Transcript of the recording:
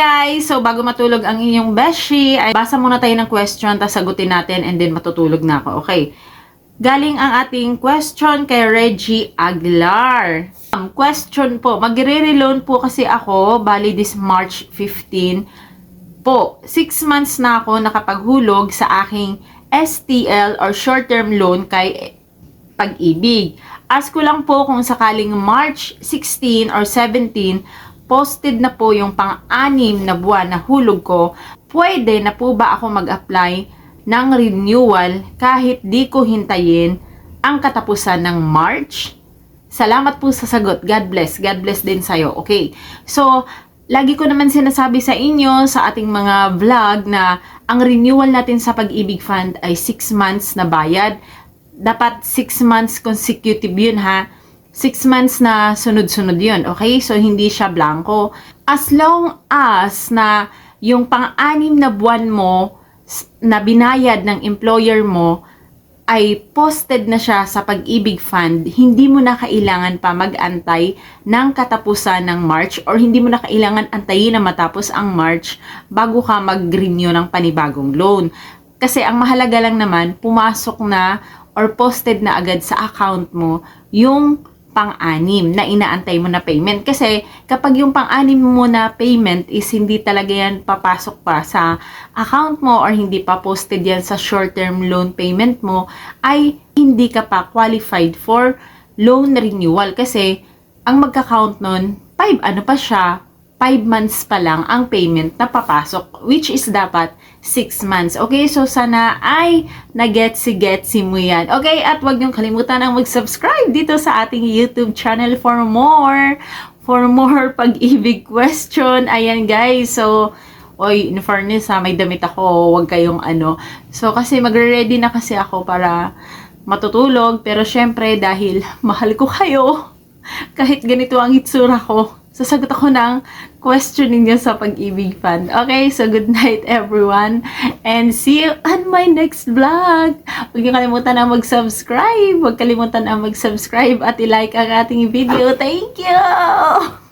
guys! So, bago matulog ang inyong beshi, ay basa muna tayo ng question, tapos sagutin natin, and then matutulog na ako. Okay. Galing ang ating question kay Reggie Aguilar. Um, question po, magre-reloan po kasi ako, bali this March 15 po. 6 months na ako nakapaghulog sa aking STL or short-term loan kay pag-ibig. Ask ko lang po kung sakaling March 16 or 17, posted na po yung pang-anim na buwan na hulog ko, pwede na po ba ako mag-apply ng renewal kahit di ko hintayin ang katapusan ng March? Salamat po sa sagot. God bless. God bless din sa'yo. Okay. So, lagi ko naman sinasabi sa inyo sa ating mga vlog na ang renewal natin sa Pag-ibig Fund ay 6 months na bayad. Dapat 6 months consecutive yun ha. 6 months na sunod-sunod yun. Okay? So, hindi siya blanco. As long as na yung pang-anim na buwan mo na binayad ng employer mo ay posted na siya sa pag-ibig fund, hindi mo na kailangan pa mag-antay ng katapusan ng March or hindi mo na kailangan antayin na matapos ang March bago ka mag-renew ng panibagong loan. Kasi ang mahalaga lang naman, pumasok na or posted na agad sa account mo yung pang-anim na inaantay mo na payment. Kasi kapag yung pang-anim mo na payment is hindi talaga yan papasok pa sa account mo or hindi pa posted yan sa short-term loan payment mo, ay hindi ka pa qualified for loan renewal. Kasi ang magka-count nun, 5 ano pa siya, 5 months pa lang ang payment na papasok, which is dapat 6 months. Okay, so sana ay na-getsy-getsy mo yan. Okay, at huwag niyong kalimutan ang mag-subscribe dito sa ating YouTube channel for more, for more pag-ibig question. Ayan guys, so, oy, in fairness ha, may damit ako, huwag kayong ano. So, kasi magre-ready na kasi ako para matutulog, pero syempre dahil mahal ko kayo, kahit ganito ang itsura ko, sasagot ako ng question ninyo sa pag-ibig fund. Okay, so good night everyone. And see you on my next vlog. Huwag niyo kalimutan na mag-subscribe. Huwag kalimutan na mag-subscribe at i-like ang ating video. Thank you!